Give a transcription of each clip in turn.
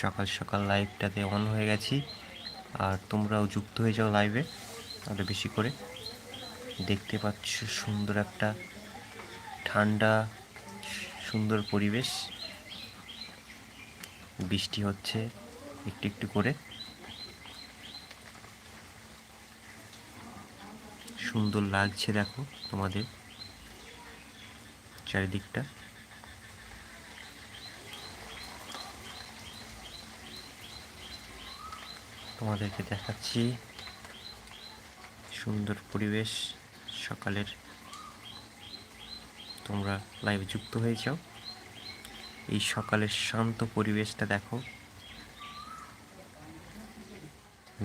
সকাল সকাল লাইভটাতে অন হয়ে গেছি। আর তোমরাও যুক্ত হয়ে যাও লাইভে আরও বেশি করে। দেখতে পাচ্ছ সুন্দর একটা ঠান্ডা, সুন্দর পরিবেশ। বৃষ্টি হচ্ছে একটু একটু করে। সুন্দর লাগছে দেখো তোমাদের চারিদিকটা। তোমাদেরকে দেখাচ্ছি সুন্দর পরিবেশ, সকালের তোমরা লাইভ যুক্ত হয়ে যাও এই সকালের শান্ত পরিবেশটা দেখো।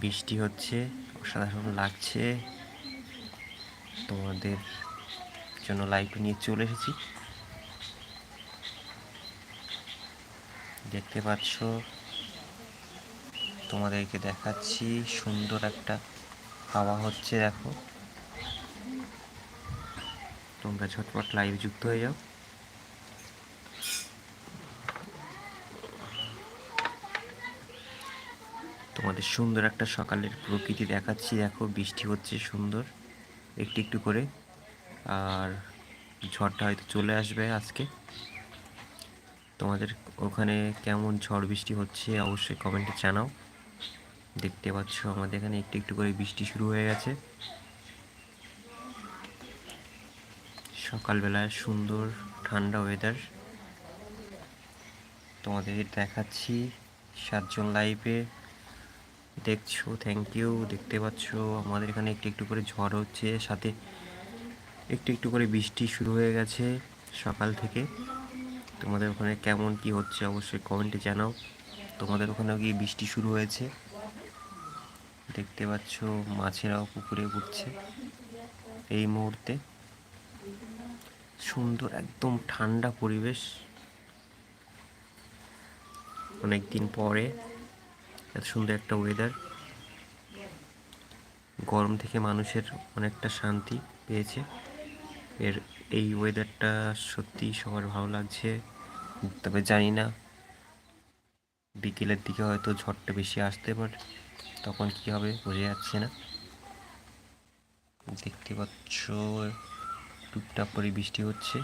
বৃষ্টি হচ্ছে, অসাধারণ লাগছে। তোমাদের জন্য লাইভ নিয়ে চলে এসেছি। দেখতে পাচ্ছ তোমাদেরকে দেখাচ্ছি, সুন্দর একটা হাওয়া হচ্ছে দেখো। তোমরা ঝটপট লাইভ যুক্ত হয়ে যাও। তোমাদের সুন্দর একটা সকালের প্রকৃতি দেখাচ্ছি, দেখো, বৃষ্টি হচ্ছে সুন্দর, একটু একটু করে। আর ঝড়টা হয়তো চলে আসবে আজকে। তোমাদের ওখানে কেমন ঝড় বৃষ্টি হচ্ছে অবশ্যই কমেন্টে জানাও। দেখতে পাচ্ছ আমাদের এখানে একটু একটু করে বৃষ্টি শুরু হয়ে গেছে। সকালবেলায় সুন্দর ঠান্ডা ওয়েদার তোমাদের দেখাচ্ছি সাতজন লাইভে দেখছ থ্যাংক ইউ দেখতে পাচ্ছ আমাদের এখানে একটু একটু করে ঝড় হচ্ছে, সাথে একটু একটু করে বৃষ্টি শুরু হয়ে গেছে সকাল থেকে। তোমাদের ওখানে কেমন কি হচ্ছে অবশ্যই কমেন্টে জানাও। তোমাদের ওখানেও কি বৃষ্টি শুরু হয়েছে? দেখতে পাচ্ছ মাছেরাও পুকুরে উঠছে এই মুহূর্তে। সুন্দর একদম ঠান্ডা পরিবেশ। অনেক দিন পরে এত সুন্দর একটা ওয়েদার গরম থেকে মানুষের অনেকটা শান্তি পেয়েছে। এর এই ওয়েদারটা সত্যি সবার ভালো লাগছে। তবে জানি না, বিকেলের দিকে হয়তো ঝড়টা বেশি আসতে পারে। তখন কি হবে বোঝা যাচ্ছে না। দেখতে পাচ্ছ, টুকটাক করে বৃষ্টি হচ্ছে।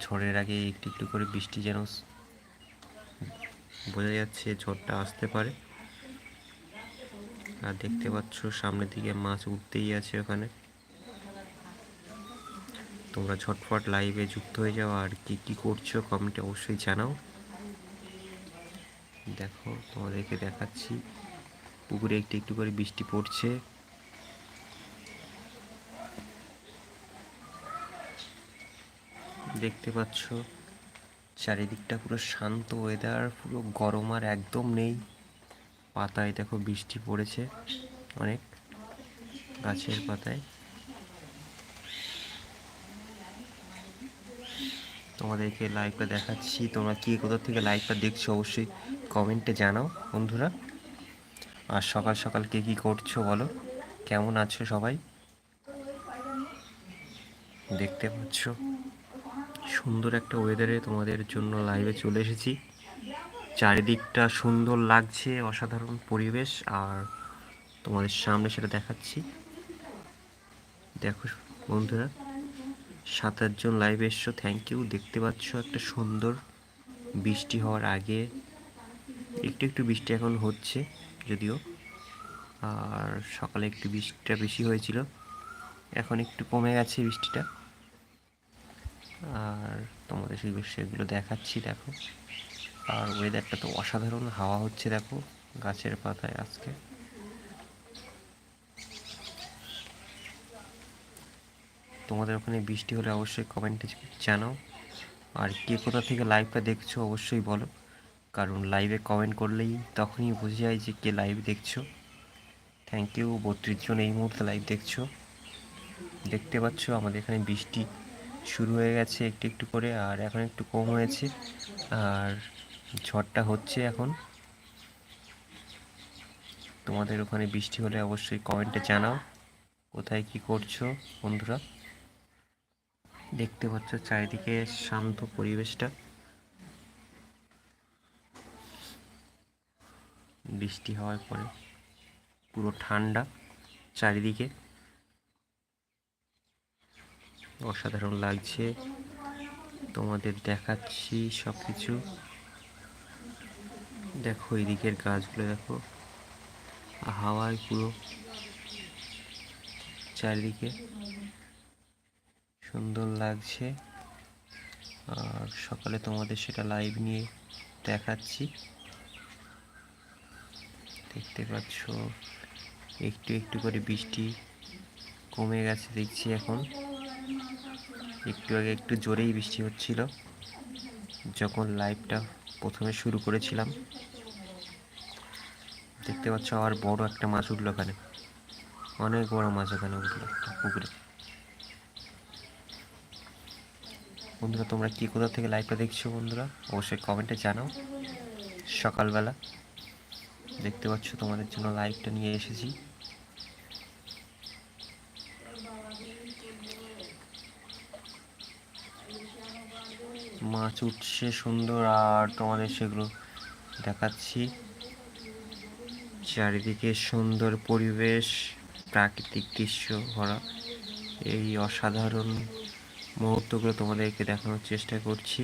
ঝড়ের আগে একটু একটু করে বৃষ্টি যেন বোঝা যাচ্ছে ঝড়টা আসতে পারে। আর দেখতে পাচ্ছ, সামনের দিকে মাছ উঠতেই আছে ওখানে। তোমরা ঝটফট লাইভে যুক্ত হয়ে যাও। আর কি কি করছ কমেন্টে অবশ্যই জানাও। দেখো, তোমাদেরকে দেখাচ্ছি। পুকুরে একটু একটু করে বৃষ্টি পড়ছে। দেখতে পাচ্ছ, চারিদিকটা পুরো শান্ত ওয়েদার পুরো গরম আর একদম নেই। পাতায় দেখো বৃষ্টি পড়েছে অনেক, গাছের পাতায়। তোমাদেরকে লাইভটা দেখাচ্ছি। তোমরা কি কোথা থেকে লাইভটা দেখছ অবশ্যই কমেন্টে জানাও, বন্ধুরা। আর সকাল সকাল কে কী করছ বলো? কেমন আছো সবাই? দেখতে পাচ্ছ, সুন্দর একটা ওয়েদারে তোমাদের জন্য লাইভে চলে এসেছি। চারিদিকটা সুন্দর লাগছে, অসাধারণ পরিবেশ। আর তোমাদের সামনে সেটা দেখাচ্ছি। দেখো বন্ধুরা, সাত আটজন লাইভে এসছো থ্যাংক ইউ দেখতে পাচ্ছ একটা সুন্দর বৃষ্টি হওয়ার আগে একটু একটু বৃষ্টি এখন হচ্ছে যদিও। আর সকালে একটু বৃষ্টিটা বেশি হয়েছিল। এখন একটু কমে গেছে বৃষ্টিটা। আর তোমাদের সেই সেগুলো দেখাচ্ছি, দেখো। আর ওয়েদারটা তো অসাধারণ, হাওয়া হচ্ছে, দেখো, গাছের পাতায় আজকে। তোমাদের ওখানে বৃষ্টি হলে অবশ্যই কমেন্টে জানাও। আর কে কোথা থেকে লাইভটা দেখছ, অবশ্যই বলো। কারণ লাইভে কমেন্ট করলেই তখনই বোঝা যায় যে কে লাইভ দেখছ। থ্যাংক ইউ বত্রিশ জন এই মুহূর্তে লাইভ দেখছ। দেখতে পাচ্ছ আমাদের এখানে বৃষ্টি শুরু হয়ে গেছে একটু একটু করে, আর এখন একটু কম হয়েছে, আর ঝড়টা হচ্ছে এখন। তোমাদের ওখানে বৃষ্টি হলে অবশ্যই কমেন্টে জানাও, কোথায় কি করছ বন্ধুরা। দেখতে পাচ্ছ চারিদিকে শান্ত পরিবেশটা। বৃষ্টি হওয়ার পরে পুরো ঠান্ডা চারিদিকে। অসাধারণ লাগছে। তোমাদের দেখাচ্ছি সব কিছু দেখো এদিকের গাছগুলো, দেখো। হাওয়ায় পুরো চারিদিকে সুন্দর লাগছে। আর সকালে তোমাদের সেটা লাইভ নিয়ে দেখাচ্ছি। দেখতে পাচ্ছ। একটু একটু করে বৃষ্টি কমে গেছে দেখছি এখন। একটু আগে একটু জোরেই বৃষ্টি হচ্ছিল। যখন লাইভটা প্রথমে শুরু করেছিলাম। দেখতে পাচ্ছ আবার বড় একটা মাছ উঠল ওখানে। অনেক বড় মাছ ওখানে উঠল পুকুরে। বন্ধুরা, তোমরা কি কোথা থেকে লাইভটা দেখছ বন্ধুরা? অবশ্যই কমেন্টে জানাও। সকালবেলা দেখতে পাচ্ছ, তোমাদের জন্য লাইভটা নিয়ে এসেছি। মাছ উঠছে সুন্দর, আর তোমাদের সেগুলো দেখাচ্ছি। চারিদিকে সুন্দর পরিবেশ, প্রাকৃতিক দৃশ্য ভরা। এই অসাধারণ মুহূর্তগুলো তোমাদেরকে দেখানোর চেষ্টা করছি।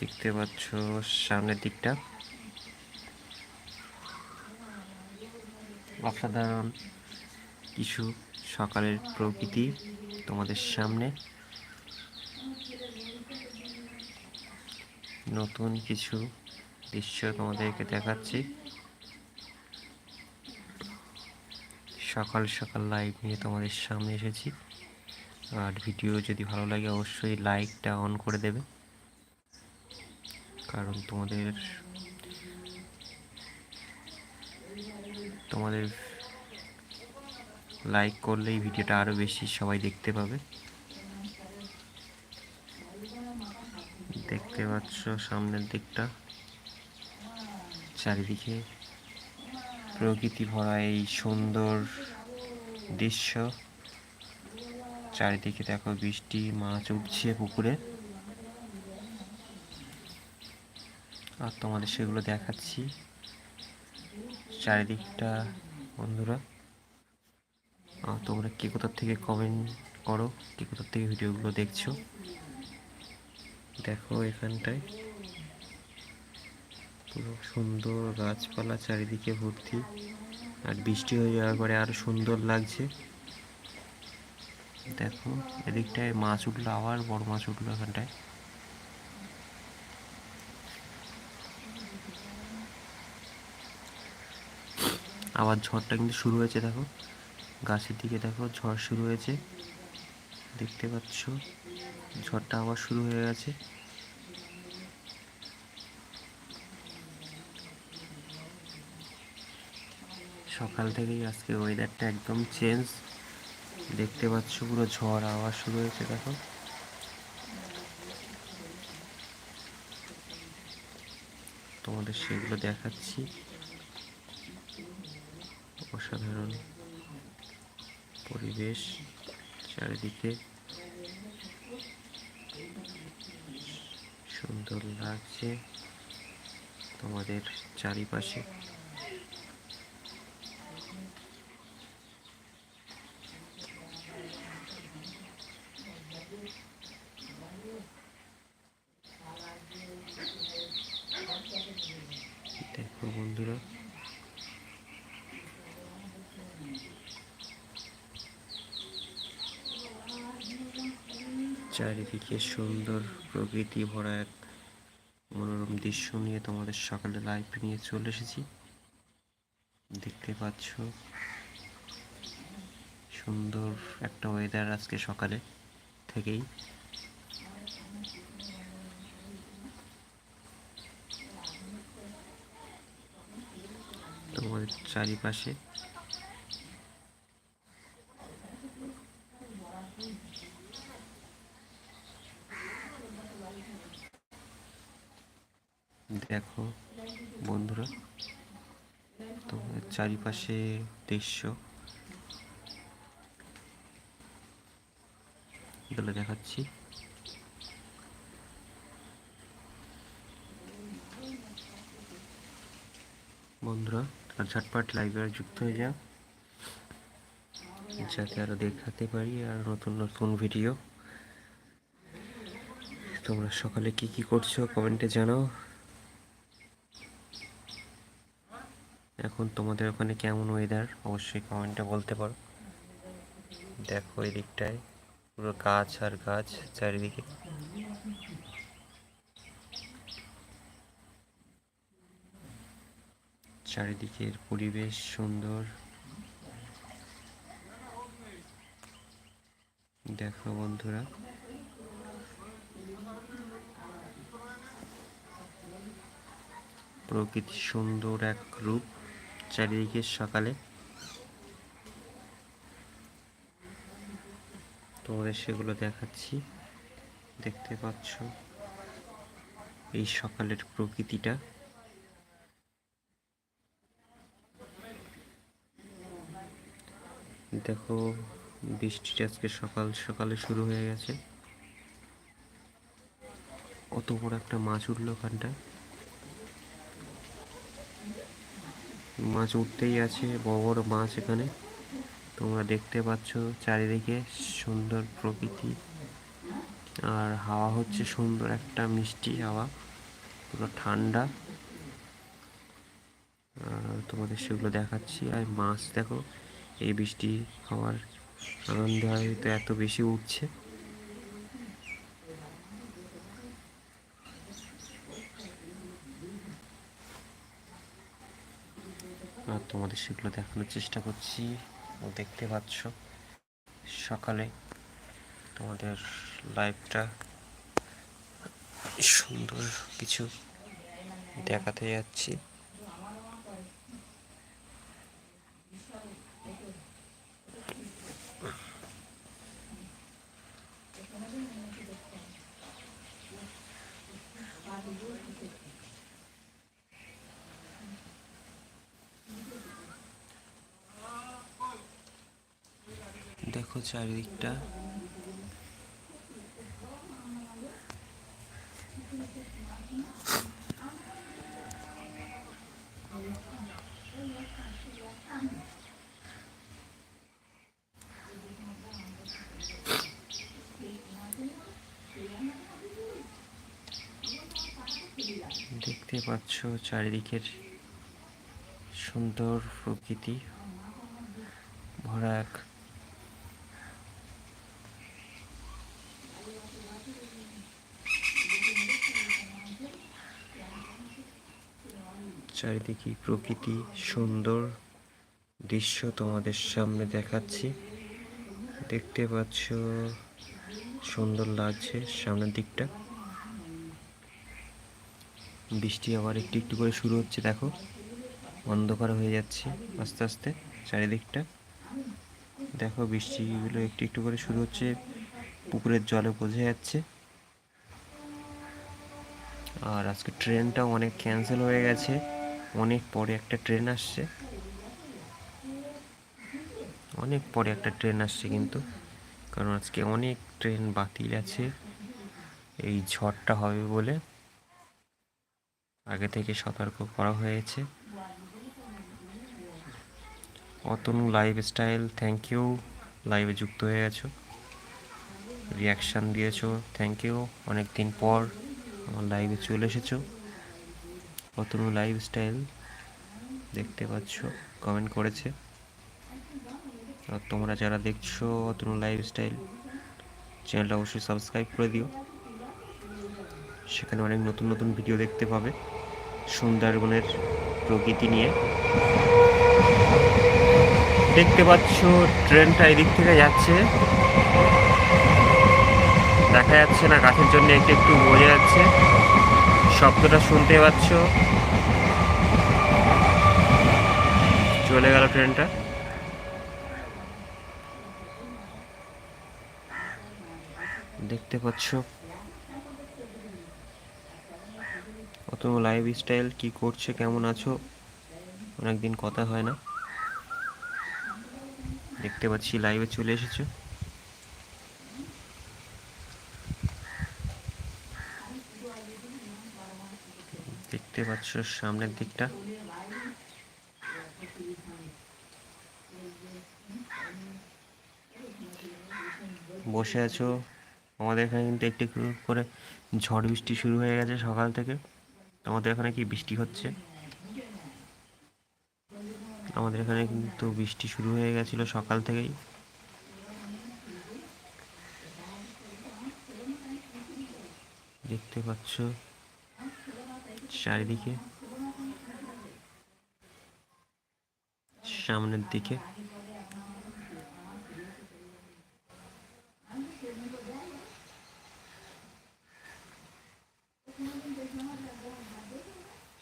দেখতে পাচ্ছ সামনের দিকটা। অসাধারণ কিছু সকালের প্রকৃতি তোমাদের সামনে। নতুন কিছু দৃশ্য তোমাদেরকে দেখাচ্ছি। সকাল সকাল লাইভ নিয়ে তোমাদের সামনে এসেছি। আর ভিডিও যদি ভালো লাগে অবশ্যই লাইকটা অন করে দেবে। কারণ তোমাদের তোমাদের লাইক করলেই ভিডিওটা আরও বেশি সবাই দেখতে পাবে। দেখতে পাচ্ছ সামনের দিকটা। চারিদিকে প্রকৃতি ভরা এই সুন্দর দৃশ্য। চারিদিকে দেখো বৃষ্টি, মাছ উঠছে পুকুরে। আর তোমাদের সেগুলো দেখাচ্ছি। চারিদিকটা, বন্ধুরা। তোমরা কে কোথার থেকে কমেন্ট করো, কে কোথার থেকে ভিডিওগুলো দেখছ? দেখো এখানটায়। পুরো সুন্দর গাছপালা চারিদিকে ভর্তি। আর বৃষ্টি হয়ে যাওয়ার পরে আরও সুন্দর লাগছে। দেখো, এদিকটায় মাছ উঠল আবার, বড় মাছ উঠল এখানটায়। আবার ঝড়টা কিন্তু শুরু হয়েছে, দেখো। গাছের দিকে দেখো, ঝড় শুরু হয়েছে। দেখতে পাচ্ছ, ঝড়টা আবার শুরু হয়ে গেছে। সকাল থেকেই আজকে ওয়েদারটা একদম চেঞ্জ দেখতে পাচ্ছ, পুরো ঝড় আওয়াজ শুরু হয়েছে, দেখো। তোমাদের সেগুলো দেখাচ্ছি। অসাধারণ পরিবেশ চারিদিকে সুন্দর লাগছে তোমাদের চারিপাশে। দেখো বন্ধুরা চারিদিকে সুন্দর প্রকৃতি ভরা এক মনোরম দৃশ্য নিয়ে তোমাদের সকালে লাইভ নিয়ে চলে এসেছি। দেখতে পাচ্ছ সুন্দর একটা ওয়েদার আজকে সকালে থেকেই। তোমাদের চারিপাশে দেখো বন্ধুরা তোমাদের চারিপাশে দৃশ্য। তাহলে দেখাচ্ছি। বন্ধুরা আর ঝটপট লাইভে যুক্ত হয়ে যাও যাতে আরও দেখাতে পারি আর নতুন নতুন ভিডিও তোমরা সকালে কি কি করছ কমেন্টে জানাও। এখন তোমাদের ওখানে কেমন ওয়েদার অবশ্যই কমেন্টে বলতে পারো। দেখো এই দিকটায়, পুরো গাছ আর গাছ চারিদিকে। চারিদিকের পরিবেশ সুন্দর। দেখো বন্ধুরা। প্রকৃতি সুন্দর এক রূপ। চারিদিকে সকালে। তোমাদের সেগুলো দেখাচ্ছি। দেখতে পাচ্ছ এই সকালের প্রকৃতিটা। দেখো, বৃষ্টিটা আজকে সকাল সকালে শুরু হয়ে গেছে। অত বড় একটা মাছ উঠল ওখানটায়। মাছ উঠতেই আছে, বড় বড় মাছ এখানে। তোমরা দেখতে পাচ্ছ চারিদিকে সুন্দর প্রকৃতি। আর হাওয়া হচ্ছে সুন্দর, একটা মিষ্টি হাওয়া, পুরো ঠান্ডা। আর তোমাদের সেগুলো দেখাচ্ছি। আর মাছ দেখো, এই বৃষ্টি হওয়ার আনন্দে হয়তো এত বেশি উঠছে। তোমাদের সেগুলো দেখানোর চেষ্টা করছি। দেখতে পাচ্ছ সকালে তোমাদের লাইভটা সুন্দর কিছু দেখাতে যাচ্ছি। দেখো চারিদিকটা। দেখতে পাচ্ছ চারিদিকের সুন্দর প্রকৃতি। ভরা এক চারিদিকে প্রকৃতি সুন্দর দৃশ্য তোমাদের সামনে দেখাচ্ছি। দেখতে পাচ্ছ, সুন্দর লাগছে সামনের দিকটা। বৃষ্টি আবার একটু একটু করে শুরু হচ্ছে, দেখো। অন্ধকার হয়ে যাচ্ছে আস্তে আস্তে চারিদিকটা। দেখো, বৃষ্টিগুলো একটু একটু করে শুরু হচ্ছে, পুকুরের জলে বোঝা যাচ্ছে। আর আজকে ট্রেনটাও অনেক ক্যান্সেল হয়ে গেছে। অনেক পরে একটা ট্রেন আসছে। অনেক পরে একটা ট্রেন আসছে কিন্তু, কারণ আজকে অনেক ট্রেন বাতিল আছে। এই ঝড়টা হবে বলে আগে থেকে সতর্ক করা হয়েছে। Atanu life style thank you লাইভে যুক্ত হয়ে গেছো রিয়াকশান দিয়েছ থ্যাংক ইউ অনেক দিন পর আমার লাইভে চলে এসেছ। অতনু লাইফ স্টাইল দেখতে পাচ্ছ কমেন্ট করেছে। আর তোমরা যারা দেখছ অতনু লাইফ স্টাইল চ্যানেলটা অবশ্যই সাবস্ক্রাইব করে দিও। সেখানে অনেক নতুন নতুন ভিডিও দেখতে পাবে সুন্দরবনের প্রকৃতি নিয়ে। দেখতে পাচ্ছ ট্রেনটা এদিক থেকে যাচ্ছে। দেখা যাচ্ছে না, গাছের জন্য একটু একটু বোঝা যাচ্ছে। শব্দটা শুনতে পাচ্ছ? চলে গেল ট্রেনটা। দেখতে পাচ্ছ? কত লাইফ স্টাইল কি করছে, কেমন আছো? অনেকদিন কথা হয় না। দেখতে পাচ্ছি লাইভে চলে এসেছ। দেখতে পাচ্ছ সামনের দিকটা। বসে আছো? আমাদের এখানে কিন্তু একটু একটু করে ঝড় বৃষ্টি শুরু হয়ে গেছে সকাল থেকে। আমাদের এখানে কি বৃষ্টি হচ্ছে? আমাদের এখানে কিন্তু বৃষ্টি শুরু হয়ে গেছিল সকাল থেকেই। দেখতে পাচ্ছ চারিদিকে। সামনের দিকে।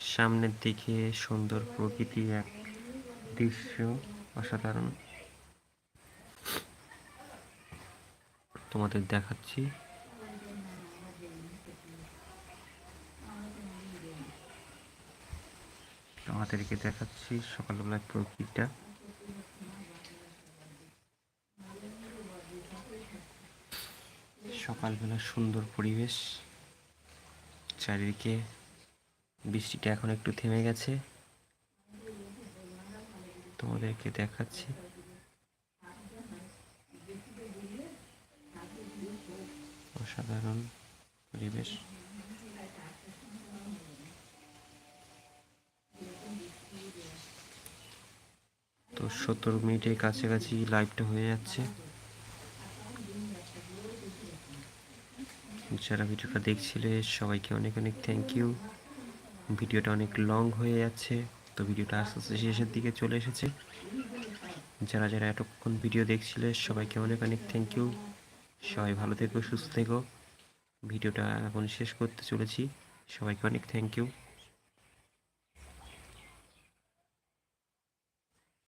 সামনের দিকে সুন্দর প্রকৃতির এক দৃশ্য অসাধারণ। তোমাদের দেখাচ্ছি। তোমাদেরকে দেখাচ্ছি সকালবেলার প্রকৃতিটা সকালবেলা সুন্দর পরিবেশ। চারিদিকে বৃষ্টিটা এখন একটু থেমে গেছে। তোমাদেরকে দেখাচ্ছি। অসাধারণ পরিবেশ। সত্তর মিনিটের কাছাকাছি লাইভটা হয়ে যাচ্ছে। যারা ভিডিওটা দেখছিলে, সবাইকে অনেক অনেক থ্যাংক ইউ ভিডিওটা অনেক লং হয়ে যাচ্ছে, তো ভিডিওটা আস্তে আস্তে শেষের দিকে চলে এসেছে। যারা যারা এতক্ষণ ভিডিও দেখছিলে, সবাইকে অনেক অনেক থ্যাংক ইউ সবাই ভালো থেকো, সুস্থ থেকো। ভিডিওটা এখন শেষ করতে চলেছি। সবাইকে অনেক থ্যাংক ইউ